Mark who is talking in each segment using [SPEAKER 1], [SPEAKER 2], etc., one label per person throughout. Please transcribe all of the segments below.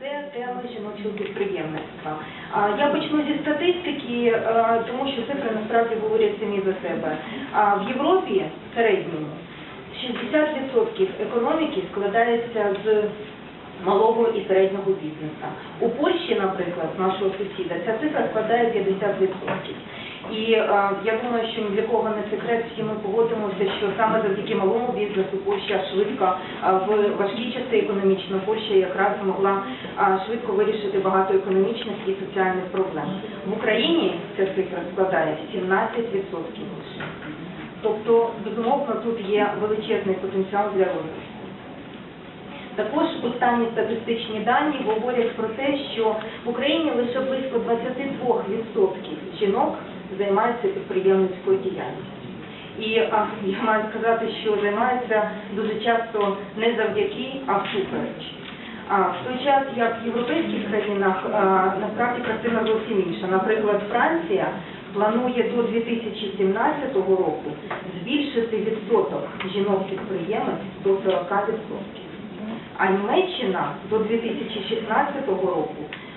[SPEAKER 1] Це тема жіночого підприємництва. Я почну зі статистики, е, тому що цифри насправді говорять самі за себе. В Європі в середньому 60% економіки складається з малого і середнього бізнесу. У Польщі, наприклад, нашого сусіда, ця цифра складає 50%. І е, я думаю, що ні для кого не секрет, всі ми погодимося, що саме завдяки малому бізнесу Польща швидко е, в важкі часи економічно Польща якраз змогла е, швидко вирішити багато економічних і соціальних проблем. В Україні ця цифра складає 17% лише. Тобто, безумовно, тут є величезний потенціал для розвитку. Також останні статистичні дані говорять про те, що в Україні лише близько 22% жінок займаються підприємницькою діяльністю. І я маю сказати, що займаються дуже часто не завдяки, а всупереч. А в той час, як в європейських країнах, а, насправді картина зовсім інша. Наприклад, Франція планує до 2017 року збільшити відсоток жінок-підприємець до 40%. А Німеччина до 2016 року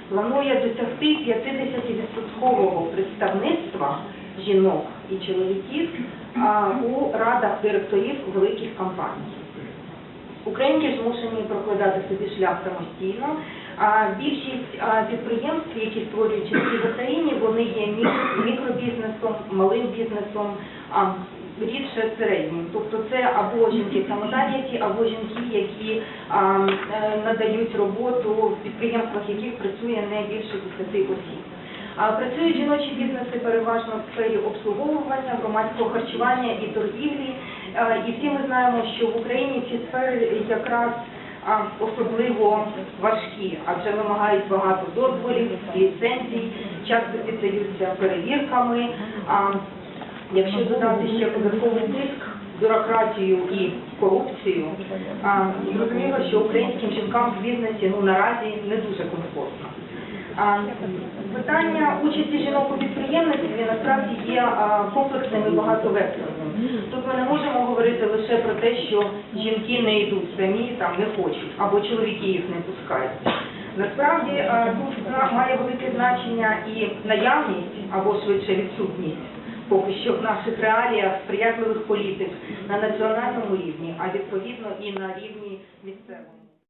[SPEAKER 1] планує досягти 50% представництва жінок і чоловіків у радах директорів великих компаній. Українки змушені прокладати собі шлях самостійно. Більшість підприємств, які створюють в Україні, вони є мікро- мікробізнесом, малим бізнесом, рідше середнім. Тобто це або жінки самозайняті, або жінки, які е, надають роботу в підприємствах, яких працює не більше 10 осіб. Працюють жіночі бізнеси переважно в сфері обслуговування, громадського харчування і торгівлі. Е, І всі ми знаємо, що в Україні ці сфери якраз особливо важкі, адже вимагають багато дозволів, ліцензій, часто піддаються перевірками. А якщо додати ще податковий тиск, бюрократію і корупцію, а, зрозуміло, що українським жінкам в бізнесі ну наразі не дуже комфортно. Питання участі жінок у підприємництві насправді є комплексним і багатовекторним. Тут ми не можемо говорити лише про те, що жінки не йдуть самі, там не хочуть, або чоловіки їх не пускають. Насправді тут має велике значення і наявність, або швидше відсутність поки що в наших реаліях сприятливих політик на національному рівні, а відповідно і на рівні місцевому.